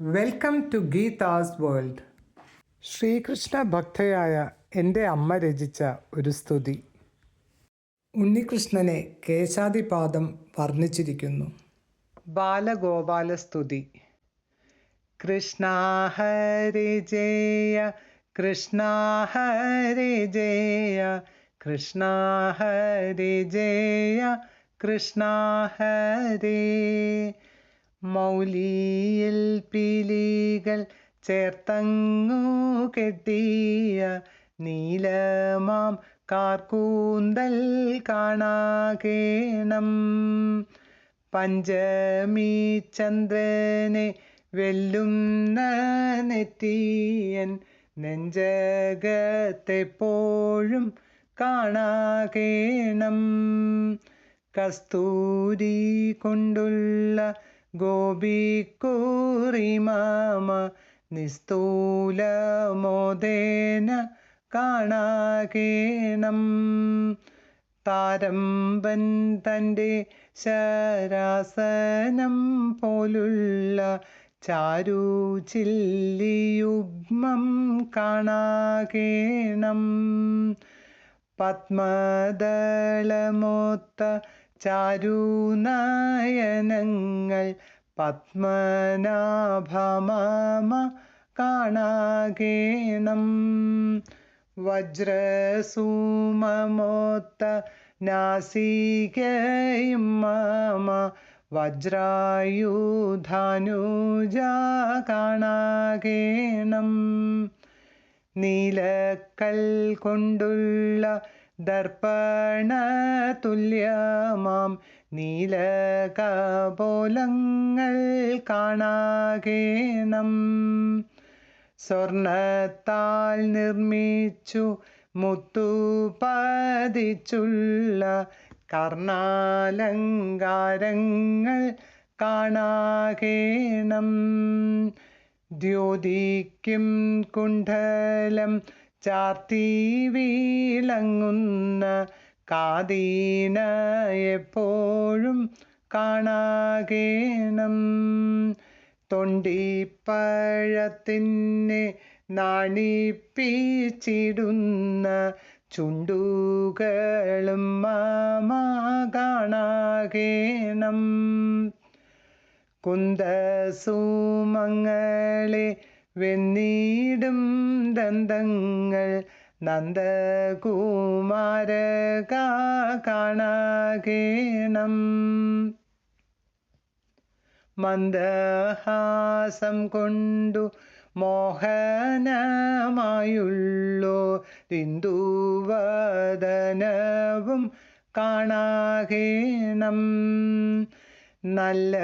Welcome to Geetha's world Sreekrishna ഭക്തയായ എന്റെ അമ്മ രചിച്ച ഒരു സ്തുതി. ഉണ്ണികൃഷ്ണനെ കേശാദിപാദം വർണിച്ചിരിക്കുന്നു. ബാലഗോപാല സ്തുതി. കൃഷ്ണ ഹരി ജയ കൃഷ്ണ ഹരി ജയ കൃഷ്ണ ഹരി ജയ കൃഷ്ണ ഹരി. മൗലിയിൽ പിലികൾ ചേർത്തങ്ങു കെട്ടിയ നീലമാം കാർക്കൂന്തൽ കാണാകേണം. പഞ്ചമി ചന്ദ്രനെ വെല്ലുന്ന നെറ്റിയൻ നെഞ്ചകത്തെപ്പോഴും കാണാകേണം. കസ്തൂരി കൊണ്ടുള്ള ഗോപിക്കൂറിമാമ നിസ്തൂല മോദേന കാണാകേണം. താരമ്പൻ തന്റെ ശരാസനം പോലുള്ള ചാരു ചില്ലിയുഗ്മം കാണാകേണം. പത്മദളമൊത്ത ചാരുനയനങ്ങൾ പത്മനാഭമാമ കാണാകേണം. വജ്രസൂമമൊത്ത നാസികയും വജ്രായുധാനുജ കാണാകേണം. നീലക്കൽ കൊണ്ടുള്ള ദർപ്പണ തുല്യമാം നീലകപോലങ്ങൾ കാണാകേണം. സ്വർണത്താൽ നിർമ്മിച്ചു മുത്തു പതിച്ചുള്ള കർണാലങ്കാരങ്ങൾ കാണാകേണം. ദ്യോതിക്കും കുണ്ഡലം ചാർത്തി വീളങ്ങുന്ന കാതീന എപ്പോഴും കാണാകേണം. തൊണ്ടിപ്പഴത്തിനെ നാണിപ്പിച്ചിടുന്ന ചുണ്ടുകളും മാമ കാണാകേണം. കുന്തസൂമങ്ങളെ വെന്നീടും ദന്തങ്ങൾ നന്ദകുമാര കാണാകേണം. മന്ദഹാസം കൊണ്ടു മോഹനമായുള്ളോ. തിന്ദുവദനവും കാണാകേണം. നല്ല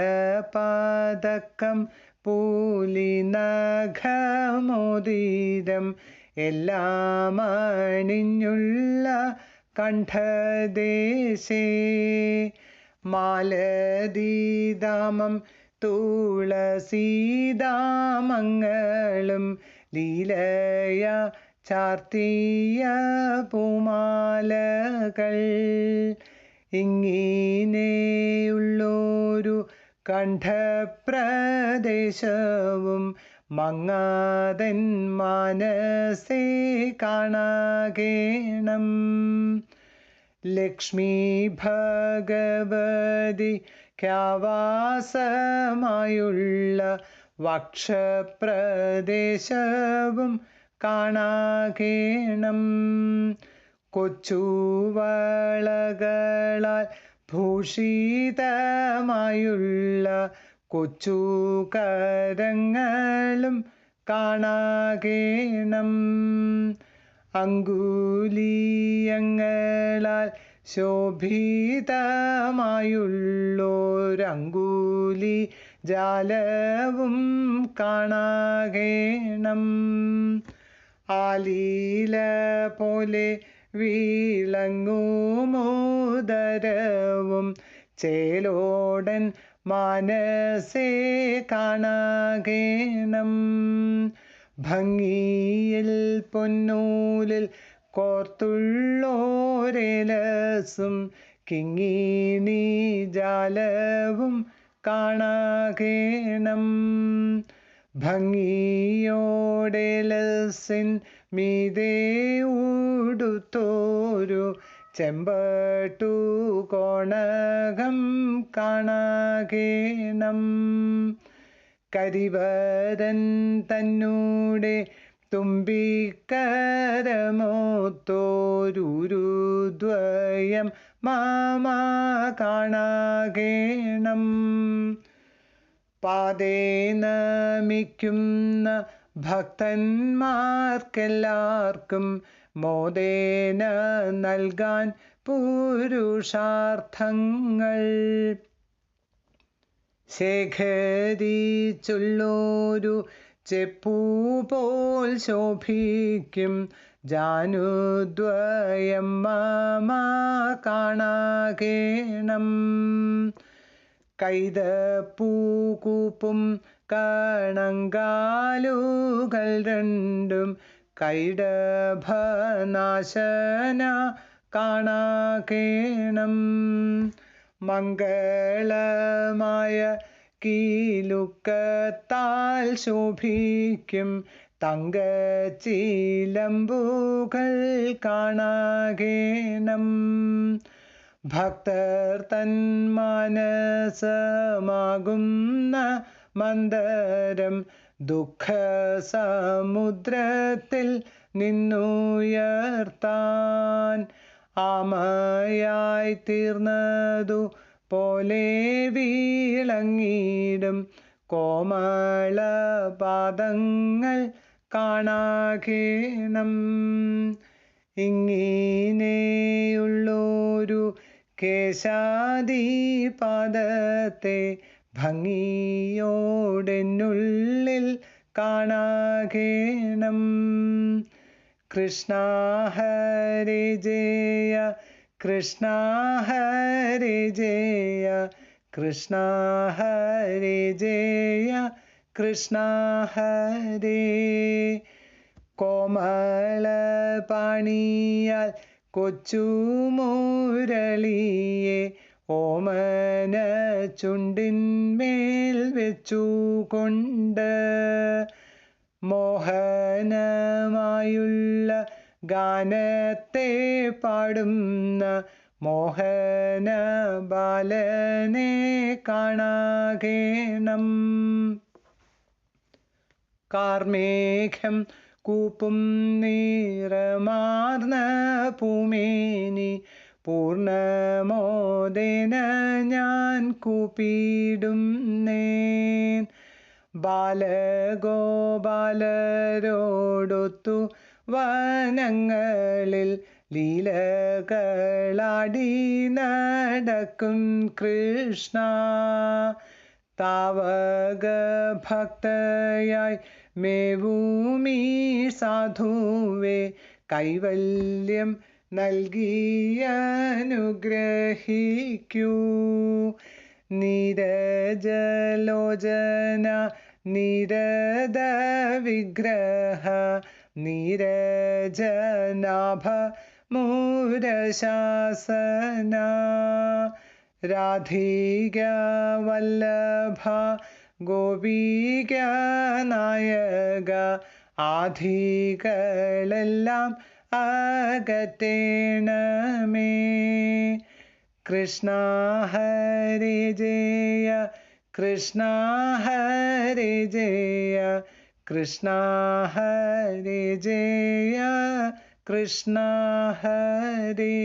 പതക്കം പൂലി നഖമോദീരം എല്ലാം അണിഞ്ഞുള്ള കണ്ഠദേശേ. മാലദീദാമം തുളസീദാമങ്ങളും ലീലയ ചാർത്തിയ പൂമാലകൾ. ഇങ്ങനെയുള്ളൊരു കണ്ഠപ്രദേശവും മങ്ങാതൻ മാനസേ കാണാകേണം. ലക്ഷ്മി ഭഗവതി ഖ്യാവാസമായുള്ള വക്ഷപ്രദേശവും കാണാകേണം. കൊച്ചുവളകളാൽ ഭൂഷിതമായുള്ള കൊച്ചു കരങ്ങളും കാണാകേണം. അങ്കുലീയങ്ങളാൽ ശോഭിതമായുള്ളൊരങ്കുലി ജാലവും കാണാകേണം. ആലീല പോലെ വീളങ്ങുമോദരവും ചേലോടൻ മാനസേ കാണാകേണം. ഭംഗിയിൽ പൊന്നൂലിൽ കോർത്തുള്ളോരേലസും. കിങ്ങിണി ജാലവും കാണാകേണം. ഭംഗിയോടെ ലസിൻ മീതേ ഉടുത്തോരു ചെമ്പട്ടു കോണകം കാണാകേണം. കരിവരൻ തന്നൂടെ തുമ്പിക്കരമോത്തോരുരുദ്വയം മാമാ കാണാകേണം. പാതേ നമിക്കുന്ന ഭക്തന്മാർക്കെല്ലാവർക്കും മോദേന നൽകാൻ പുരുഷാർത്ഥങ്ങൾ. ശേഖരിച്ചുള്ളൊരു ചെപ്പൂപോൽ ശോഭിക്കും. ജാനുദ്വയം മാമാ കാണാകേണം. കൈതപ്പൂകൂപ്പും കണങ്കാലുകൾ രണ്ടും കൈഡഭനാശന കാണാകേണം. മംഗളമായ കീലുക്കത്താൽ ശോഭിക്കും. തങ്കച്ചിലമ്പുകൾ കാണാകേണം. ഭക്തർ തൻ മാനസമാകുന്ന മന്ദരം ദുഃഖ സമുദ്രത്തിൽ നിന്നുയർത്താൻ ആമയായി തീർന്നതു പോലെ വീളങ്ങിടും കോമള പാദങ്ങൾ കാണാകേണം ഇങ്ങനെയുള്ളൊരു കേശാദിപാദത്തെ ഭംഗിയോടെന്നുള്ളിൽ കാണാകേണം. കൃഷ്ണ ഹരി ജയ കൃഷ്ണ ഹരി ജയ കൃഷ്ണ ഹരി ജയ കൃഷ്ണ ഹരി. കോമള പാണിയാൽ കൊച്ചു മുരളിയെ ഓമന ചുണ്ടിന്മേൽ വെച്ചുകൊണ്ട് മോഹനമായുള്ള ഗാനത്തെ പാടുന്ന മോഹന ബാലനെ കാണാകേണം. കാർമേഘം കൂപ്പും നീറമാർന്ന പൂമേനി പൂർണമോദേന ഞാൻ കൂപ്പിടും നേൻ ബാലഗോപാലരോടൊത്തു വനങ്ങളിൽ ലീലകളാടി നടക്കും കൃഷ്ണ. താവക ഭക്തയായി മേവൂമി സാധുവേ കൈവല്യം നൽകി അനുഗ്രഹിക്കൂ. നീരജലോചന നീരദ വിഗ്രഹ നിരജനാഭ മൂരശാസന രാധിക വല്ലഭ ഗോപിക നായക ആധികളെല്ലാം അകറ്റേണമേ കൃഷ്ണ ഹരി ജയ കൃഷ്ണ ഹരി ജയ കൃഷ്ണ ഹരി ജയ കൃഷ്ണ ഹരി